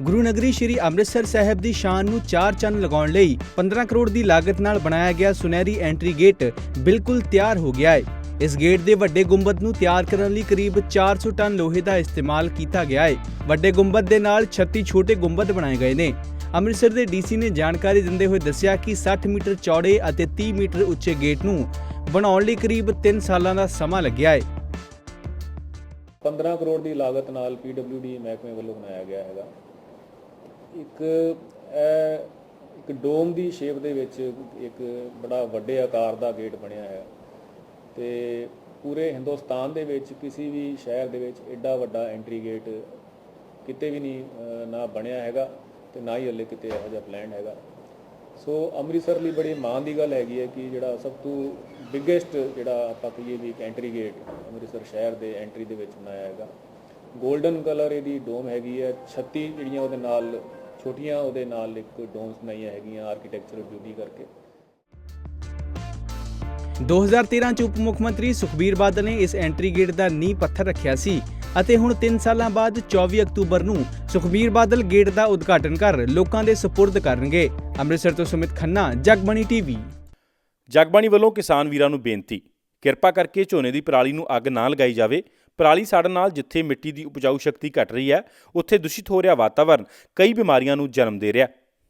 ਨਗਰੀ ਸ੍ਰੀ ਅੰਮ੍ਰਿਤਸਰ ਸਾਹਿਬ ਦੀ ਸ਼ਾਨ ਨੂੰ ਚਾਰ ਚੰਨ ਲਗਾਉਣ ਲਈ 15 ਕਰੋੜ ਦੀ ਲਾਗਤ ਨਾਲ ਬਣਾਇਆ ਗਿਆ ਸੁਨਹਿਰੀ ਐਂਟਰੀ ਗੇਟ ਬਿਲਕੁਲ ਤਿਆਰ ਹੋ ਗਿਆ ਹੈ। ਇਸ ਗੇਟ ਦੇ ਵੱਡੇ ਗੁੰਬਦ ਨੂੰ ਤਿਆਰ ਕਰਨ ਲਈ ਕਰੀਬ 400 ਟਨ ਲੋਹੇ ਦਾ ਇਸਤੇਮਾਲ ਕੀਤਾ ਗਿਆ ਹੈ। ਵੱਡੇ ਗੁੰਬਦ ਦੇ ਨਾਲ 36 ਛੋਟੇ ਗੁੰਬਦ ਬਣਾਏ ਗਏ ਨੇ। ਅੰਮ੍ਰਿਤਸਰ ਦੇ ਡੀਸੀ ਨੇ ਜਾਣਕਾਰੀ ਦਿੰਦੇ ਹੋਏ ਦੱਸਿਆ ਕਿ 60 ਮੀਟਰ ਚੌੜੇ ਅਤੇ 30 ਮੀਟਰ ਉੱਚੇ ਗੇਟ ਨੂੰ ਬਣਾਉਣ ਲਈ ਕਰੀਬ 3 ਸਾਲਾਂ ਦਾ ਸਮਾਂ ਲੱਗਿਆ ਹੈ। 15 ਕਰੋੜ ਦੀ ਲਾਗਤ ਨਾਲ PWD ਮਹਿਕਮੇ ਵੱਲੋਂ ਬਣਾਇਆ ਗਿਆ ਹੈਗਾ। ਇੱਕ ਇਹ ਇੱਕ ਡੋਮ ਦੀ ਸ਼ੇਪ ਦੇ ਵਿੱਚ ਇੱਕ ਬੜਾ ਵੱਡੇ ਆਕਾਰ ਦਾ ਗੇਟ ਬਣਿਆ ਹੈ ਤੇ ਪੂਰੇ ਹਿੰਦੁਸਤਾਨ ਦੇ ਵਿੱਚ ਕਿਸੇ ਵੀ ਸ਼ਹਿਰ ਦੇ ਵਿੱਚ ਐਡਾ ਵੱਡਾ ਐਂਟਰੀ ਗੇਟ ਕਿਤੇ ਵੀ ਨਹੀਂ ਨਾ ਬਣਿਆ ਹੈਗਾ ਤੇ ਨਾ ਹੀ ਹਲੇ ਕਿਤੇ ਇਹੋ ਜਿਹਾ ਪਲਾਨ ਹੈਗਾ। ਸੋ ਅੰਮ੍ਰਿਤਸਰ ਲਈ ਬੜੀ ਮਾਣ ਦੀ ਗੱਲ ਹੈਗੀ ਹੈ ਕਿ ਜਿਹੜਾ ਸਭ ਤੋਂ ਬਿਗੇਸਟ ਜਿਹੜਾ ਆਪਾਂ ਕਹੀਏ ਵੀ ਇੱਕ ਐਂਟਰੀ ਗੇਟ ਅੰਮ੍ਰਿਤਸਰ ਸ਼ਹਿਰ ਦੇ ਐਂਟਰੀ ਦੇ ਵਿੱਚ ਬਣਾਇਆ ਹੈਗਾ। 골ਡਨ ਕਲਰ ਇਹਦੀ ਡੋਮ ਹੈਗੀ ਹੈ 36 ਜਿਹੜੀਆਂ ਉਹਦੇ ਨਾਲ ਛੋਟੀਆਂ ਉਹਦੇ ਨਾਲ ਇੱਕ ਡੋਮਸ ਬਣਾਈਆਂ ਹੈਗੀਆਂ ਆਰਕੀਟੈਕਚਰਲ ਬਿਊਟੀ ਕਰਕੇ। 2013 ਚ ਉਪ ਮੁੱਖ ਮੰਤਰੀ ਸੁਖਬੀਰ ਬਾਦਲ ਨੇ ਇਸ ਐਂਟਰੀ ਗੇਟ ਦਾ ਨੀਂਹ ਪੱਥਰ ਰੱਖਿਆ ਸੀ ਅਤੇ ਹੁਣ 3 ਸਾਲਾਂ ਬਾਅਦ 24 ਅਕਤੂਬਰ ਨੂੰ ਸੁਖਬੀਰ ਬਾਦਲ ਗੇਟ ਦਾ ਉਦਘਾਟਨ ਕਰ ਲੋਕਾਂ ਦੇ ਸਪੁਰਦ ਕਰਨਗੇ। ਅੰਮ੍ਰਿਤਸਰ ਤੋਂ ਸੁਮਿਤ ਖੰਨਾ ਜਗਬਣੀ ਟੀਵੀ। ਜਗਬਾਣੀ ਵੱਲੋਂ ਕਿਸਾਨ ਵੀਰਾਂ ਨੂੰ ਬੇਨਤੀ ਕਿਰਪਾ ਕਰਕੇ ਝੋਨੇ ਦੀ ਪਰਾਲੀ ਨੂੰ ਅੱਗ ਨਾ ਲਗਾਈ ਜਾਵੇ ਪਰਾਲੀ ਸਾੜਨ ਨਾਲ ਜਿੱਥੇ ਮਿੱਟੀ ਦੀ ਉਪਜਾਊ ਸ਼ਕਤੀ ਘਟ ਰਹੀ ਹੈ, ਉੱਥੇ ਦੂਸ਼ਿਤ ਹੋ ਰਿਹਾ ਵਾਤਾਵਰਣ ਕਈ ਬਿਮਾਰੀਆਂ ਨੂੰ ਜਨਮ ਦੇ ਰਿਹਾ ਹੈ।